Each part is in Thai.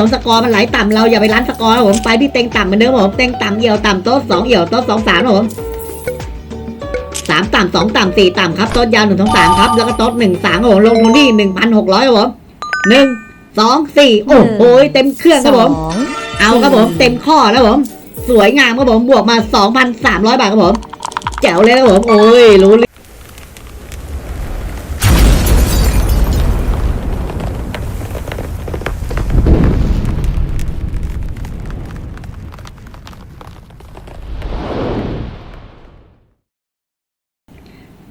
ผมสกอร์มันไหลต่ำเราอย่าไปรันสกอร์ครับผมไปที่เต็งต่ำเหมือนเดิมครับผมเต็งต่ำเอี่ยวต่ำโต๊ะสองเอี่ยวโต๊ะสองสามครับผมสามต่ำสองต่ำสี่ต่ำครับโต๊ะยาวหนึ่งสองสามครับแล้วก็โต๊ะหนึ่งสามครับผมลงทุนที่หนึ่งพันหกร้อยครับผมหนึ่งสองสี่โอ้โหเต็มเครื่องครับผมสองเอาครับผมเต็มข้อแล้วผม สวยงามครับผมบวกมาสองพันสามร้อยบาทครับผมแจ๋วเลยครับผมโอ้ยรู้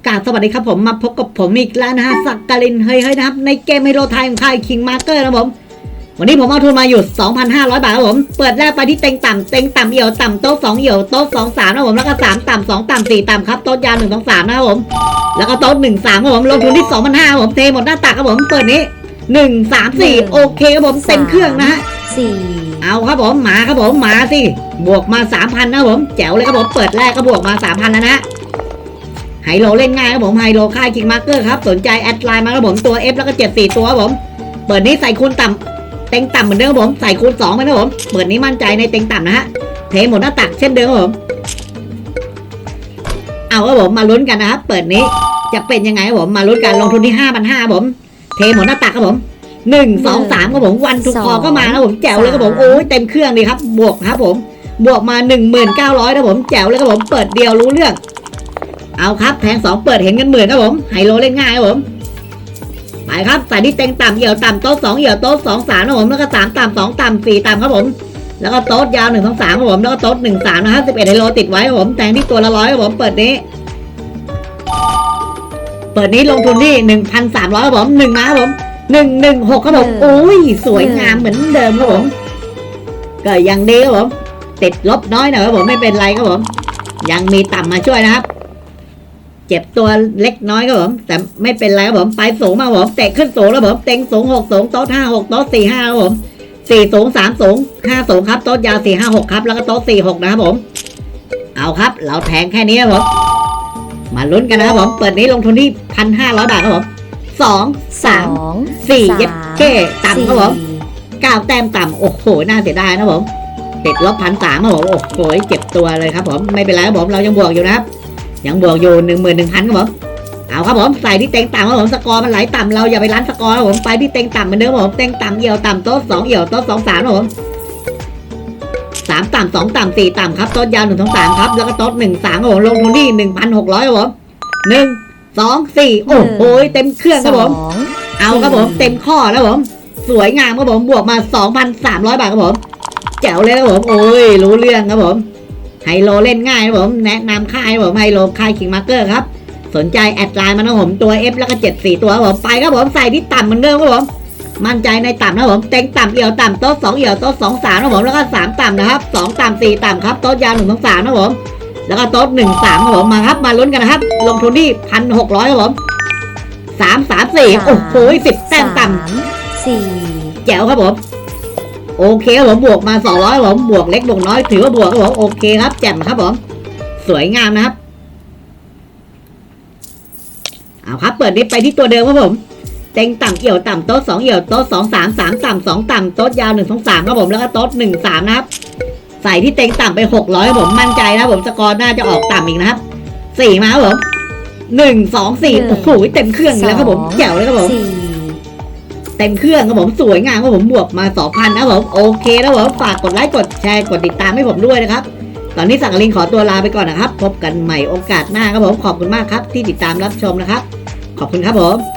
กราบสวัสดีครับผมมาพบกับผมอีกแล้วนะฮะสักกลินเฮ้ยเฮ้ยนะครับ ในเกมไฮโลไทม์ค่ายคิงมาร์เกอร์นะครับผม วันนี้ผมเอาทุนมาอยู่ 2,500 บาทครับผม เปิดแรกไปที่เต็งต่ำเต็งต่ำเอี่ยวต่ำโต๊ะสองเอี่ยวโต๊ะสองสามนะครับผมแล้วก็สามต่ำสองต่ำสี่ต่ำครับโต๊ะยาวหนึ่งสองสามนะครับผม แล้วก็โต๊ะหนึ่งสามครับผมลงทุนที่2,500ครับผมเทหมดหน้าตักครับผมเปิดนี้หนึ่งสามสี่โอเคครับผมเต็มเครื่องนะฮะสี่เอาครับผมมาครับผมมาสิบวกมาสามพันนะครับผมแจ๋วเลยครับผมเปิดแรกก็บวกมาสามพันแล้วนะ ไฮโลเล่นง่ายครับผมไฮโลค่ายคิงมาร์เกอร์ครับสนใจแอดไลน์มาครับผมตัว F แล้วก็เจ็ดสี่ตัวครับผมเปิดนี้ใส่คูณต่ำเต็งต่ำเหมือนเดิมครับผมใส่คูณสองไปนะครับผมเปิดนี้มั่นใจในเต็งต่ำนะฮะเทหมดหน้าตักเช่นเดิมครับผมเอาครับผมมาลุ้นกันนะครับเปิดนี้จะเป็นยังไงครับผมมาลุ้นกันลงทุนที่ห้าพันห้าผม เทหมดหน้าตักครับผมหนึ่งสองสามครับผมวันทุกคอก็มานะผมแจ๋วเลยครับผมโอ้ยเต็มเครื่องดีครับบวกครับผมบวกมาหนึ่งหมื่นเก้าร้อยนะผมแจ๋วเลยครับผมเปิดเดียวรู้เรื่อง เอาครับแทงสองเปิดเห็นกันหมื่นครับผมไฮโลเล่นง่ายครับผมไปครับใส่ที่เต็งต่ำเหี่ยวต่ำโต๊ะสองเหี่ยวโต๊ะสองสามนะผมแล้วก็สามต่ำสองต่ำสี่ต่ำครับผม แล้วก็โต๊ะยาวหนึ่งสองสามครับผมแล้วก็โต๊ะหนึ่งสามนะครับสิบเอ็ดไฮโลติดไว้ครับผมแทงที่ตัวละร้อยครับผมเปิดนี้ เปิดนี้ลงทุนที่หนึ่งพันสามร้อยครับผมหนึ่งมาครับผมหนึ่งหนึ่งหกครับผมอุ้ยสวยงามเหมือนเดิมครับผมก็ยังดีครับผมติดลบน้อยหน่อยครับผมไม่เป็นไรครับผม ยังมีต่ำมาช่วยนะครับ เจ็บตัวเล็กน้อยครับผม แต่ไม่เป็นไรครับผม ไปสูงมากครับผมเตะขึ้นสูงแล้วผมเต็งสูงหกสูงโต๊ะห้าหกโต๊ะสี่ห้าครับผมสี่สูงสามสูงห้าสูงครับโต๊ะยาวสี่ห้าหกครับ แล้วก็โต๊ะสี่หกนะครับผม เอาครับ เราแทงแค่นี้ครับผม มาลุ้นกันนะครับผม เปิดนี้ลงทุนที่พันห้าร้อยบาทครับผมสองสามองสี่สามเย็บเก้ต่ำครับผมสี่เก้าแต้มต่ำโอ้โหน่าเสียดายนะผมติดลบพันสามครับผมโอ้โหเจ็บตัวเลยครับผมไม่เป็นไรครับผมเรายังบวกอยู่นะครับ ยังบวกอยู่หนึ่งหมื่นหนึ่งพันครับผมเอาครับผมใส่ที่เต็งต่ำครับผมสกอร์มันไหลต่ำเราอย่าไปรันสกอร์ครับผมไปที่เต็งต่ำเหมือนเดิมครับผมเต็งต่ำเอี่ยวต่ำโต๊ะสองเอี่ยวโต๊ะสองสามครับผมสามต่ำสองต่ำสี่ต่ำครับโต๊ะยาวหนึ่งสองสามครับแล้วก็โต๊ะหนึ่งสามครับผมลงทุนที่หนึ่งพันหกร้อยครับผมหนึ่งสองสี่โอ้โหเต็มเครื่องครับผมสองเอาครับผมเต็มข้อแล้วผมสวยงามครับผมบวกมา 2,300 บาทครับผมแจ๋วเลยครับผมโอ้ยรู้เรื่องครับผม ไฮโลเล่นง่ายครับผม แนะนำค่ายครับผมไฮโลค่ายคิงมาร์เกอร์ครับ สนใจแอดไลน์มานะผมตัว F แล้วก็ 74 ตัวครับผมไปครับผมใส่ที่ต่ำเหมือนเดิมครับผม มั่นใจในต่ำนะครับผมเต็งต่ำเอี่ยวต่ำโต๊ะสองเอี่ยวโต๊ะสองสามนะครับผมแล้วก็สามต่ำนะครับสองต่ำสี่ต่ำครับโต๊ะยาวหนึ่งสองสามนะครับผมแล้วก็โต๊ะหนึ่งสามครับผมมาครับมาลุ้นกันนะครับ ลงทุนที่พันหกร้อยครับผมสามสามสี่โอ้โหสิบแต้มต่ำสามสี่แจ๋วครับผม โอเคครับผมบวกมาสองร้อยผมบวกเล็กบวกน้อยถือว่าบวกครับผมโอเคครับแจ่มครับผมสวยงามนะครับเอาครับ เปิดนี้ไปที่ตัวเดิมครับผมเต็งต่ำเอี่ยวต่ำโต๊ะสองเอี่ยวโต๊ะสองสามสามต่ำสองต่ำโต๊ะยาวหนึ่งสองสามครับผมแล้วก็โต๊ะหนึ่งสามนะครับ ใส่ที่เต็งต่ำไปหกร้อยผมมั่นใจนะครับผมสกอร์น่าจะออกต่ำอีกนะครับสี่มาครับผมหนึ่งสองสี่โอ้โหเต็มเครื่องอีกแล้วครับผมแจ๋วเลยครับผมสี่ เต็มเครื่องครับผมสวยงามครับผมบวกมา 2,000นะครับผมโอเคแล้วผมฝากกดไลค์กดแชร์กดติดตามให้ผมด้วยนะครับ ตอนนี้สักกลินขอตัวลาไปก่อนนะครับ พบกันใหม่โอกาสหน้าครับผมขอบคุณมากครับที่ติดตามรับชมนะครับ ขอบคุณครับผม